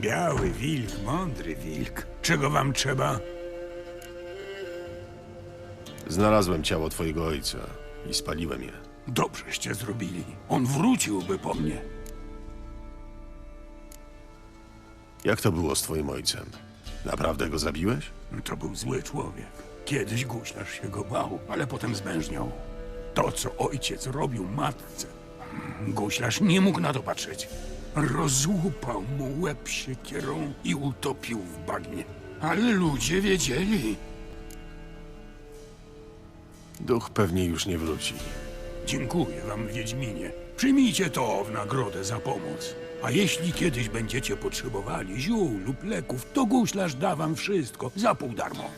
Biały wilk, mądry wilk. Czego wam trzeba? Znalazłem ciało twojego ojca i spaliłem je. Dobrzeście zrobili. On wróciłby po mnie. Jak to było z twoim ojcem? Naprawdę go zabiłeś? To był zły człowiek. Kiedyś guślarz się go bał, ale potem zmężniał. To, co ojciec robił matce, guślarz nie mógł na to patrzeć. Rozłupał mu łeb siekierą i utopił w bagnie. Ale ludzie wiedzieli. Duch pewnie już nie wróci. Dziękuję wam, Wiedźminie. Przyjmijcie to w nagrodę za pomoc. A jeśli kiedyś będziecie potrzebowali ziół lub leków, to guślarz da wam wszystko za pół darmo.